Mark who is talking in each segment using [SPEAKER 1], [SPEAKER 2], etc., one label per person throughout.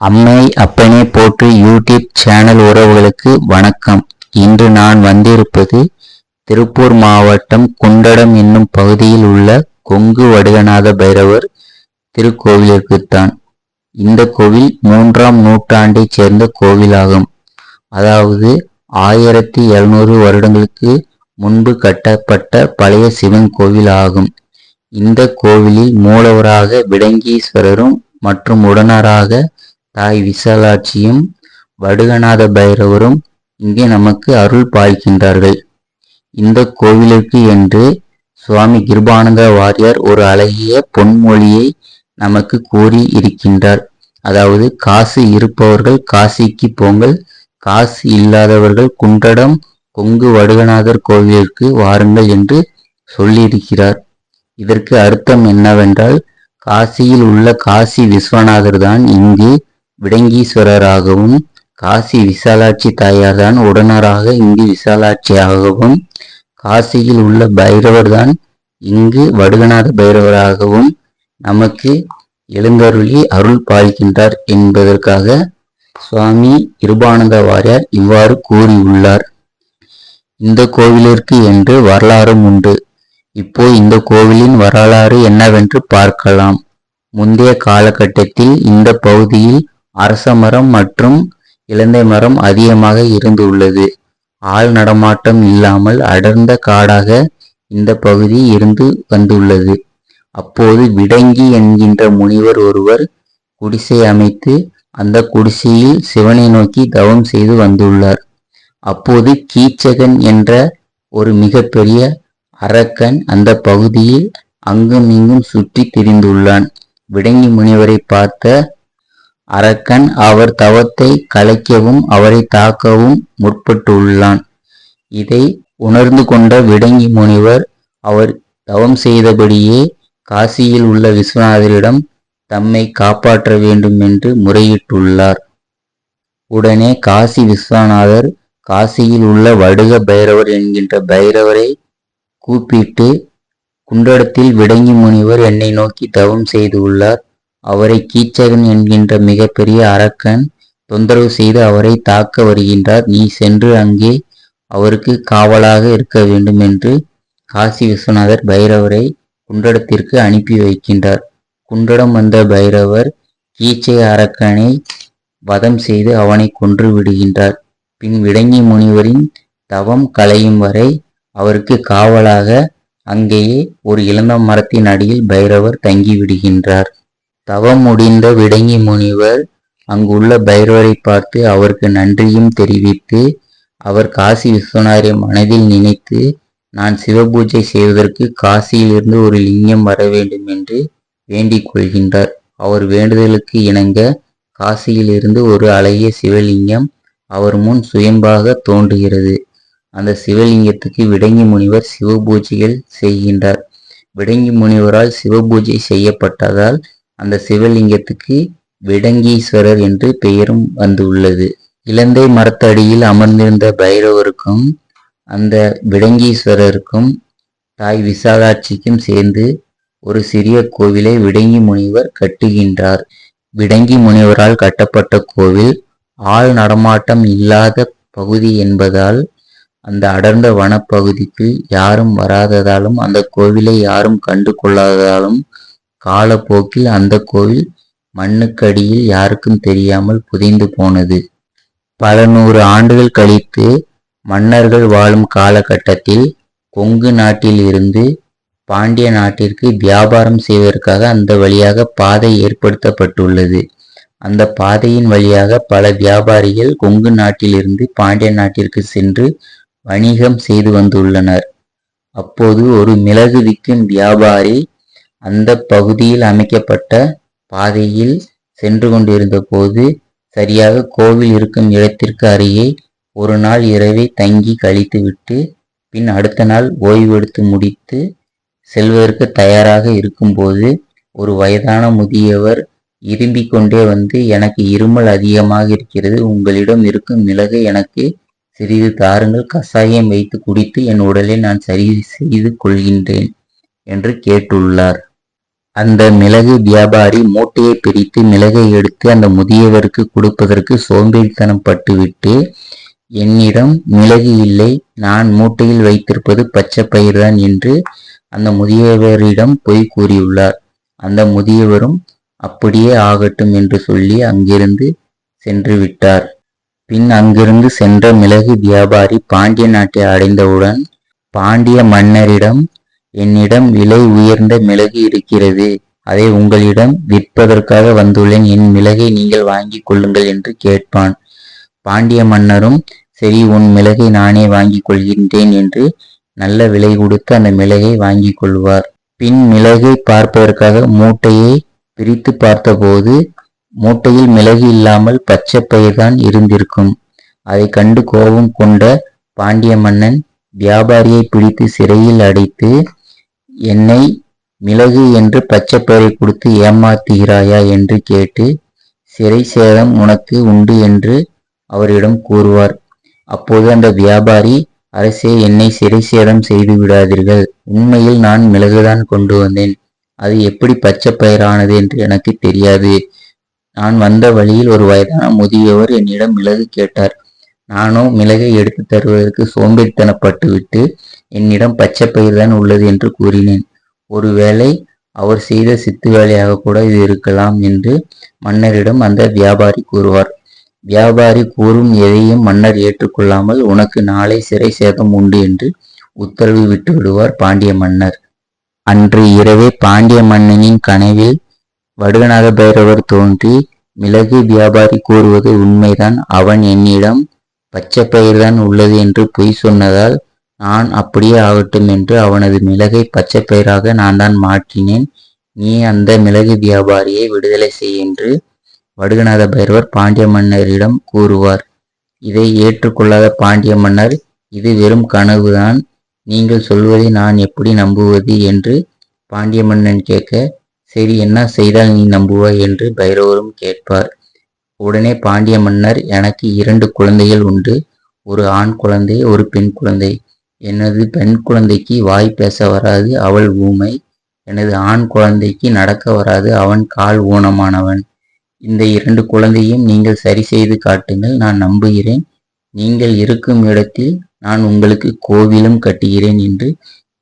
[SPEAKER 1] அம்மை அப்பனே போற்று யூடியூப் சேனல் உறவுகளுக்கு வணக்கம். இன்று நான் வந்திருப்பது திருப்பூர் மாவட்டம் குண்டடம் என்னும் பகுதியில் உள்ள கொங்கு வடுகநாத பைரவர் திருக்கோவிலிற்குத்தான் இந்த கோவில் மூன்றாம் நூற்றாண்டைச் சேர்ந்த கோவிலாகும். அதாவது ஆயிரத்தி எழுநூறு வருடங்களுக்கு முன்பு கட்டப்பட்ட பழைய சிவன் கோவில் ஆகும் இந்த கோவிலில் மூலவராக விடங்கீஸ்வரரும் மற்றும் உடனராக தாய் விசாலாட்சியும் வடுகநாத பைரவரும் இங்கே நமக்கு அருள் பாய்க்கின்றார்கள் இந்த கோவிலுக்கு என்று சுவாமி கிருபானந்த வாரியார் ஒரு அழகிய பொன்மொழியை நமக்கு கூறி இருக்கின்றார். அதாவது காசு இருப்பவர்கள் காசிக்கு போங்கள் காசு இல்லாதவர்கள் குன்றடம் கொங்கு வடுகநாதர் கோவிலிற்கு வாருங்கள் என்று சொல்லியிருக்கிறார். இதற்கு அர்த்தம் என்னவென்றால் காசியில் உள்ள காசி விஸ்வநாதர் தான் இங்கு விடங்கீஸ்வரராகவும் காசி விசாலாட்சி தாயார் தான் உடனராக இங்கு விசாலாட்சியாகவும் காசியில் உள்ள பைரவர்தான் இங்கு வடுகநாத பைரவராகவும் நமக்கு எழுந்தருளி அருள் பாலிக்கின்றார் என்பதற்காக சுவாமி கிருபானந்த வாரியார் இவ்வாறு கூறியுள்ளார். இந்த கோவிலிற்கு என்று வரலாறும் உண்டு. இப்போ இந்த கோவிலின் வரலாறு என்னவென்று பார்க்கலாம். முந்தைய காலகட்டத்தில் இந்த பகுதியில் அரச மரம் மற்றும் இலந்தை மரம் அதிகமாக இருந்துள்ளது. ஆள் நடமாட்டம் இல்லாமல் அடர்ந்த காடாக இந்த பகுதி இருந்து வந்துள்ளது. அப்போது விடங்கி என்கின்ற முனிவர் ஒருவர் குடிசை அமைத்து அந்த குடிசையில் சிவனை நோக்கி தவம் செய்து வந்துள்ளார். அப்போது கீச்சகன் என்ற ஒரு மிகப்பெரிய அரக்கன் அந்த பகுதியில் அங்கும் இங்கும் சுற்றி திரிந்துள்ளான். விடங்கி முனிவரை பார்த்த அரக்கன் அவர் தவத்தை கலைக்கவும் அவரை தாக்கவும் முற்பட்டுள்ளான். இதை உணர்ந்து கொண்ட விடங்கி முனிவர் அவர் தவம் செய்தபடியே காசியில் உள்ள விஸ்வநாதரிடம் தம்மை காப்பாற்ற வேண்டும் என்று முறையிட்டுள்ளார். உடனே காசி விஸ்வநாதர் காசியில் உள்ள வடுக பைரவர் என்கின்ற பைரவரை கூப்பிட்டு குண்டடத்தில் விடங்கி முனிவர் என்னை நோக்கி தவம் செய்துள்ளார். அவரை கீச்சகன் என்கின்ற மிகப்பெரிய அரக்கன் தொந்தரவு செய்து அவரை தாக்க வருகின்றார். நீ சென்று அங்கே அவருக்கு காவலாக இருக்க வேண்டும் என்று காசி விஸ்வநாதர் பைரவரை குண்டடத்திற்கு அனுப்பி வைக்கின்றார். குண்டடம் வந்த பைரவர் கீச்சை அரக்கனை வதம் செய்து அவனை கொன்று விடுகின்றார். பின் விடங்கி முனிவரின் தவம் கலையும் வரை அவருக்கு காவலாக அங்கேயே ஒரு இளந்த மரத்தின் அடியில் பைரவர் தங்கிவிடுகின்றார். தவம் முடிந்த விடங்கி முனிவர் அங்குள்ள பைரவரை பார்த்து அவருக்கு நன்றியும் தெரிவித்து அவர் காசி விஸ்வநாதரை மனதில் நினைத்து நான் சிவபூஜை செய்வதற்கு காசியிலிருந்து ஒரு லிங்கம் வர வேண்டும் என்று வேண்டிக் கொள்கின்றார். அவர் வேண்டுதலுக்கு இணங்க காசியிலிருந்து ஒரு அழகிய சிவலிங்கம் அவர் முன் சுயம்பாக தோன்றுகிறது. அந்த சிவலிங்கத்துக்கு விடங்கி முனிவர் சிவபூஜைகள் செய்கின்றார். விடங்கி முனிவரால் சிவபூஜை செய்யப்பட்டதால் அந்த சிவலிங்கத்துக்கு விடங்கீஸ்வரர் என்று பெயரும் வந்துள்ளது. இலந்தை மரத்தடியில் அமர்ந்திருந்த பைரவருக்கும் அந்த விடங்கீஸ்வரருக்கும் தாய் விசாலாட்சிக்கும் சேர்ந்து ஒரு சிறிய கோவிலை விடங்கி முனிவர் கட்டுகின்றார். விடங்கி முனிவரால் கட்டப்பட்ட கோவில் ஆள் நடமாட்டம் இல்லாத பகுதி என்பதால் அந்த அடர்ந்த வனப்பகுதிக்கு யாரும் வராததாலும் அந்த கோவிலை யாரும் கண்டு கொள்ளாததாலும் காலப்போக்கில் அந்த கோவில் மண்ணுக்கடியில் யாருக்கும் தெரியாமல் புதைந்து போனது. பல நூறு ஆண்டுகள் கழித்து மன்னர்கள் வாழும் காலகட்டத்தில் கொங்கு நாட்டில் இருந்து பாண்டிய நாட்டிற்கு வியாபாரம் செய்வதற்காக அந்த வழியாக பாதை ஏற்படுத்தப்பட்டுள்ளது. அந்த பாதையின் வழியாக பல வியாபாரிகள் கொங்கு நாட்டிலிருந்து பாண்டிய நாட்டிற்கு சென்று வணிகம் செய்து வந்துள்ளனர். அப்போது ஒரு மிளகு விற்கும் வியாபாரி அந்த பகுதியில் அமைக்கப்பட்ட பாதையில் சென்று கொண்டிருந்த போது சரியாக கோவில் இருக்கும் இடத்திற்கு அருகே ஒரு நாள் இரவை தங்கி கழித்துவிட்டு பின் அடுத்த நாள் ஓய்வெடுத்து முடித்து செல்வதற்கு தயாராக இருக்கும்போது ஒரு வயதான முதியவர் இரும்பிக் கொண்டே வந்து எனக்கு இருமல் அதிகமாக இருக்கிறது உங்களிடம் இருக்கும் மிளகு எனக்கு சிறிது தாருங்கள் கசாயம் வைத்து குடித்து என் உடலை நான் சரி செய்து கொள்கின்றேன் என்று கேட்டுள்ளார். அந்த மிளகு வியாபாரி மூட்டையை பிரித்து மிளகை எடுத்து அந்த முதியவருக்கு கொடுப்பதற்கு சோம்பேறித்தனம் பட்டுவிட்டு என்னிடம் மிளகு இல்லை நான் மூட்டையில் வைத்திருப்பது பச்சை பயிர்தான் என்று அந்த முதியவரிடம் பொய் கூறியுள்ளார். அந்த முதியவரும் அப்படியே ஆகட்டும் என்று சொல்லி அங்கிருந்து சென்று விட்டார். பின் அங்கிருந்து சென்ற மிளகு வியாபாரி பாண்டிய நாட்டை அடைந்தவுடன் பாண்டிய மன்னரிடம் என்னிடம் விலை உயர்ந்த மிளகு இருக்கிறது. அதை உங்களிடம் விற்பதற்காக வந்துள்ளேன். என் மிளகை நீங்கள் வாங்கிக் கொள்ளுங்கள் என்று கேட்பான். பாண்டிய மன்னரும் சரி உன் மிளகை நானே வாங்கிக் கொள்கின்றேன் என்று நல்ல விலை கொடுத்து அந்த மிளகை வாங்கிக் கொள்வார். பின் மிளகை பார்ப்பதற்காக மூட்டையை பிரித்து பார்த்தபோது மூட்டையில் மிளகு இல்லாமல் பச்சை பயிர்தான் இருந்திருக்கும். அதை கண்டு கோபம் கொண்ட பாண்டிய மன்னன் வியாபாரியை பிடித்து சிறையில் அடைத்து என்னை மிளகு என்று பச்சை பெயரை கொடுத்து ஏமாத்துகிறாயா என்று கேட்டு சிறை சேதம் உனக்கு உண்டு என்று அவரிடம் கூறுவார். அப்போது அந்த வியாபாரி அரசே என்னை சிறை சேதம் செய்து விடாதீர்கள். உண்மையில் நான் மிளகுதான் கொண்டு வந்தேன். அது எப்படி பச்சை பயிரானது என்று எனக்கு தெரியாது. நான் வந்த வழியில் ஒரு வயதான முதியவர் என்னிடம் மிளகு கேட்டார். நானோ மிளகை எடுத்து தருவதற்கு சோம்பேறித்தனப்பட்டுவிட்டு என்னிடம் பச்சை பயிர்தான் உள்ளது என்று கூறினேன். ஒருவேளை அவர் செய்த சித்து வேலையாக கூட இது இருக்கலாம் என்று மன்னரிடம் அந்த வியாபாரி கூறுவார். வியாபாரி கூறும் எதையும் மன்னர் ஏற்றுக்கொள்ளாமல் உனக்கு நாளை சிறை சேதம் உண்டு என்று உத்தரவு விட்டு விடுவார் பாண்டிய மன்னர். அன்று இரவே பாண்டிய மன்னனின் கனவில் வடுகநாத பைரவர் தோன்றி மிளகு வியாபாரி கூறுவது உண்மைதான். அவன் என்னிடம் பச்சை பயிர்தான் உள்ளது என்று பொய் சொன்னதால் நான் அப்படியே ஆகட்டும் என்று அவனது மிளகை பச்சை பயிராக நான் தான் மாற்றினேன். நீ அந்த மிளகு வியாபாரியை விடுதலை செய் என்று வடுகநாத பைரவர் பாண்டிய மன்னரிடம் கூறுவார். இதை ஏற்றுக்கொள்ளாத பாண்டிய மன்னர் இது வெறும் கனவுதான். நீங்கள் சொல்வதை நான் எப்படி நம்புவது என்று பாண்டிய மன்னன் கேட்க சரி என்ன செய்தால் நீ நம்புவாய் என்று பைரவரும் கேட்பார். உடனே பாண்டிய மன்னர் எனக்கு இரண்டு குழந்தைகள் உண்டு. ஒரு ஆண் குழந்தை ஒரு பெண் குழந்தை. எனது பெண் குழந்தைக்கு வாய் பேச வராது அவள் ஊமை. எனது ஆண் குழந்தைக்கு நடக்க வராது அவன் கால் ஊனமானவன். இந்த இரண்டு குழந்தையும் நீங்கள் சரி செய்து காட்டுங்கள் நான் நம்புகிறேன். நீங்கள் இருக்கும் இடத்தில் நான் உங்களுக்கு கோவிலும் கட்டுகிறேன் என்று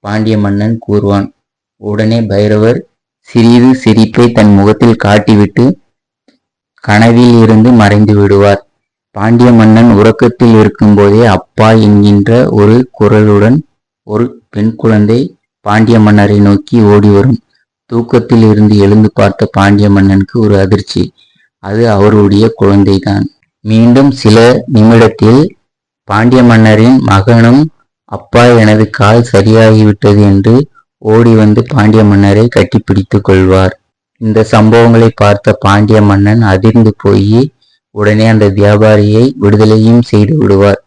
[SPEAKER 1] பாண்டிய மன்னன் கூறுவான். உடனே பைரவர் சிறிது சிரிப்பை தன் முகத்தில் காட்டிவிட்டு கனவில் இருந்து மறைந்து விடுவார். பாண்டிய மன்னன் உறக்கத்தில் இருக்கும்போதே அப்பா என்கின்ற ஒரு குரலுடன் ஒரு பெண் குழந்தை பாண்டிய மன்னரை நோக்கி ஓடி வரும். தூக்கத்தில் இருந்து எழுந்து பார்த்த பாண்டிய மன்னனுக்கு ஒரு அதிர்ச்சி. அது அவருடைய குழந்தைதான். மீண்டும் சில நிமிடத்தில் பாண்டிய மன்னரின் மகனும் அப்பா எனது கால் சரியாகிவிட்டது என்று ஓடி வந்து பாண்டிய மன்னரை கட்டிப்பிடித்துக் கொள்வார். இந்த சம்பவங்களை பார்த்த பாண்டிய மன்னன் அதிர்ந்து போய் உடனே அந்த வியாபாரியை விடுதலையும் செய்து விடுவார்.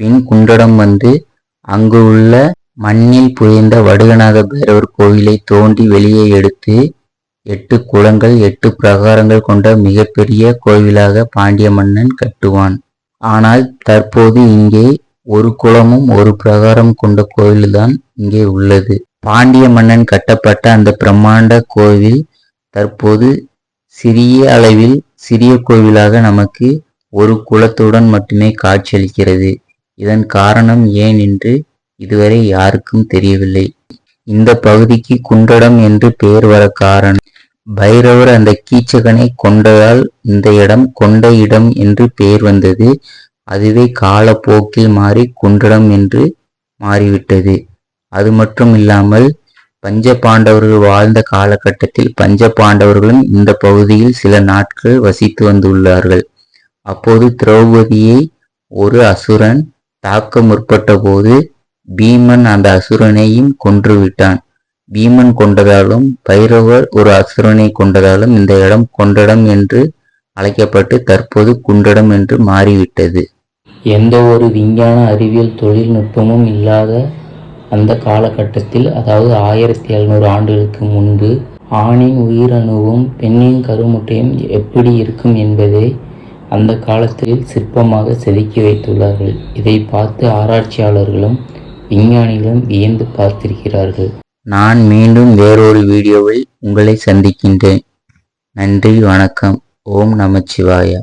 [SPEAKER 1] பின் குண்டடம் வந்து அங்கு உள்ள மண்ணில் புரிந்த வடுகநாத பைரவர் கோவிலை தோண்டி வெளியே எடுத்து எட்டு குளங்கள் எட்டு பிரகாரங்கள் கொண்ட மிகப்பெரிய கோவிலாக பாண்டிய மன்னன் கட்டுவான். ஆனால் தற்போது இங்கே ஒரு குளமும் ஒரு பிரகாரம் கொண்ட கோவில்தான் இங்கே உள்ளது. பாண்டிய மன்னன் கட்டப்பட்ட அந்த பிரம்மாண்ட கோவில் தற்போது சிறிய அளவில் சிறிய கோவிலாக நமக்கு ஒரு குலத்துடன் மட்டுமே காட்சியளிக்கிறது. இதன் காரணம் ஏன் என்று இதுவரை யாருக்கும் தெரியவில்லை. இந்த பகுதிக்கு குண்டடம் என்று பெயர் வர காரணம் பைரவர் அந்த கீச்சகனை கொண்டதால் இந்த இடம் கொண்ட இடம் என்று பெயர் வந்தது. அதுவே காலப்போக்கில் மாறி குண்டடம் என்று மாறிவிட்டது. அது மட்டும் இல்லாமல் பஞ்ச பாண்டவர்கள் வாழ்ந்த காலகட்டத்தில் பஞ்ச பாண்டவர்களும் இந்த பகுதியில் சில நாட்கள் வசித்து வந்துள்ளார்கள். அப்போது திரௌபதியை ஒரு அசுரன் தாக்க முற்பட்ட போது பீமன் அந்த அசுரனையும் கொன்றுவிட்டான் பீமன் கொண்டதாலும் பைரவர் ஒரு அசுரனை கொண்டதாலும் இந்த இடம் கொண்டடம் என்று அழைக்கப்பட்டு தற்போது குண்டடம் என்று மாறிவிட்டது. எந்த ஒரு விஞ்ஞான அறிவியல் தொழில்நுட்பமும் இல்லாத அந்த காலகட்டத்தில் அதாவது ஆயிரத்தி எழுநூறு ஆண்டுகளுக்கு முன்பு ஆணின் உயிரணுவும் பெண்ணின் கருமுட்டையும் எப்படி இருக்கும் என்பதை அந்த காலத்தில் சிற்பமாக செதுக்கி வைத்துள்ளார்கள். இதை பார்த்து ஆராய்ச்சியாளர்களும் விஞ்ஞானிகளும் வியந்து பார்த்திருக்கிறார்கள். நான் மீண்டும் வேறொரு வீடியோவில் உங்களை சந்திக்கின்றேன். நன்றி வணக்கம். ஓம் நமச்சிவாயா.